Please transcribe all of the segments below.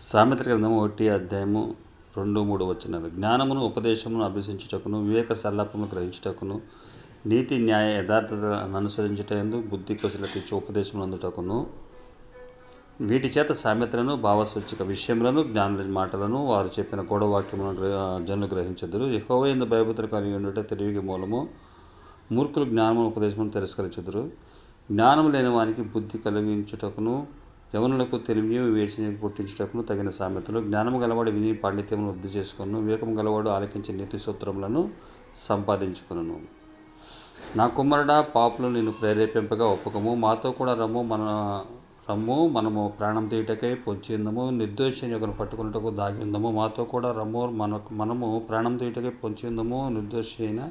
సామెత గ్రంథము ఒకటి అధ్యాయము రెండు మూడు వచ్చినవి జ్ఞానమును ఉపదేశమును అభ్యసించుటకును వివేక సల్లాపమును గ్రహించుటకును నీతి న్యాయ యథార్థతను అనుసరించుటందు బుద్ధి కుశలత ఉపదేశం ఉపదేశమును అందుటకును వీటి చేత సామెతలను భావసూచిక విషయములను జ్ఞానుల మాటలను వారు చెప్పిన గూఢవాక్యములను జనులు గ్రహించదురు. ఎక్కువ ఎందు భయభద్ర కలిగి ఉండుట తెలివికి మూలము మూర్ఖులు జ్ఞానము ఉపదేశమును తిరస్కరించుదురు. జ్ఞానము లేని వానికి బుద్ధి కలిగించుటకును యవనులకు తెలివి వేచి పుట్టించుటకును తగిన సామెతలు జ్ఞానము గలవాడు విని పాండిత్యమును వృద్ధి చేసుకును వివేకం గలవాడు ఆలకించి నీతి సూత్రములను సంపాదించుకును నా కుమ్మరుడా పాపులు నేను ప్రేరేపింపగా ఒప్పుకము. మాతో కూడా రమ్ము మన రమ్ము మనము ప్రాణం తీయటకై పొంచి ఉందము నిర్దోషి ఒకరు పట్టుకున్నటకు దాగి ఉందము మాతో కూడా రమ్ము మన మనము ప్రాణం తీయటకై పొంచి ఉందము నిర్దోషి అయిన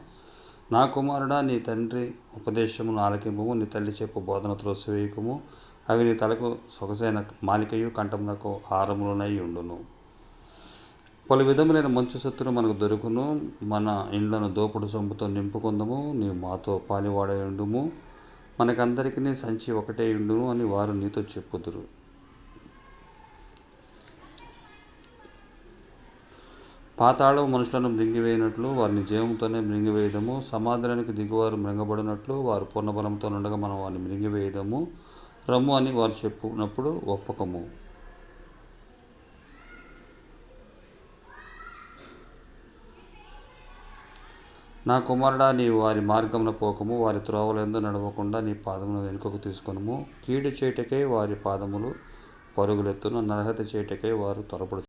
నా కుమారుడా నీ తండ్రి ఉపదేశమును ఆలకింపము. నీ తల్లి చెప్పు బోధన త్రోసివేయకము. అవి నీ తలకు సొగసైన మాలికయు కంఠమునకు హారములనై ఉండును. పలు విధములైన మంచు సత్తును మనకు దొరుకును. మన ఇండ్లను దోపుడు సొమ్ముతో నింపుకుందము. నీవు మాతో పాలివాడై ఉండుము. మనకందరికీ సంచి ఒకటే ఉండును అని వారు నీతో చెప్పుదురు. పాతాళం మనుషులను మృంగివేయనట్లు వారిని జీవంతోనే మృంగివేయదము. సమాధానానికి దిగువారు మృంగబడినట్లు వారు పూర్ణబలంతో ఉండగా మనం వారిని మృంగివేయదము. రమ్ము అని వారు చెప్పినప్పుడు ఒప్పకము. నా కుమారుడా నీ వారి మార్గమున పోకము వారి త్రోవలందు నడవకుండా నీ పాదమును వెనుకకు తీసుకొనుము. కీడు చేటకై వారి పాదములు పరుగులెత్తును నరహత చేటకై వారు త్వరపడు